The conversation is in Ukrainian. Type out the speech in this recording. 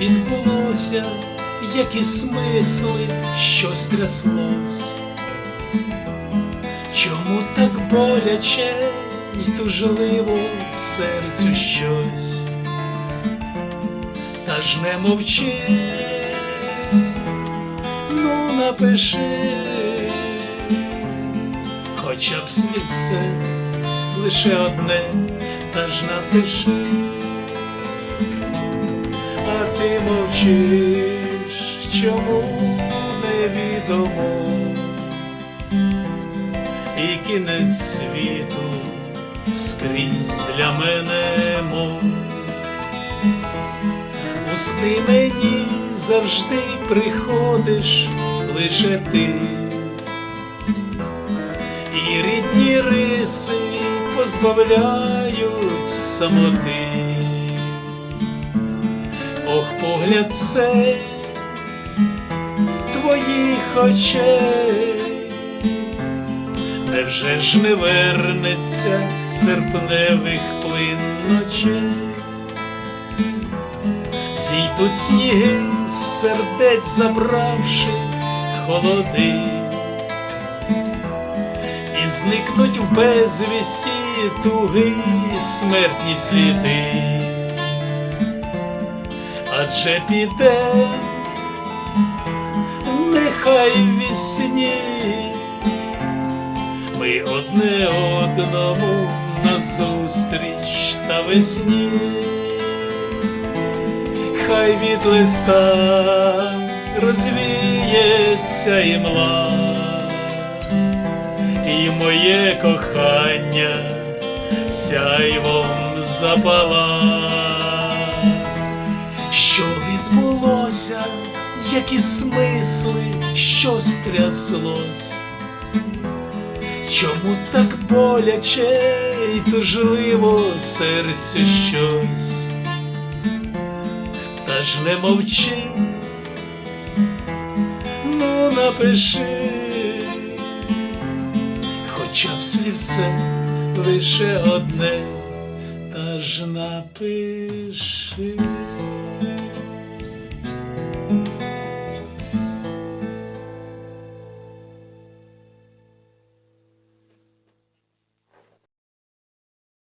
відбулося, які смисли, що стряслось. Чому так боляче й тужливо серцю щось? Та ж не мовчи, ну напиши, хоча б слів все, лише одне, та ж напиши, мовчиш, чому невідомо, і кінець світу скрізь для мене мов. У мені завжди приходиш лише ти, і рідні риси позбавляють самоти. Ох, погляд цей твоїх очей, невже ж не вернеться серпневих плин ночей? Зійдуть сніги, з сердець забравши холоди, і зникнуть в безвісті туги смертні сліди, адже піде, нехай вісні, ми одне одному назустріч та весні. Хай від листа розвіється імла, і моє кохання сяйвом запала. Відбулося, які смисли, що стряслось? Чому так боляче й тужливо серцю щось? Та ж не мовчи, ну напиши, хоча б слівце лише одне, та ж напиши.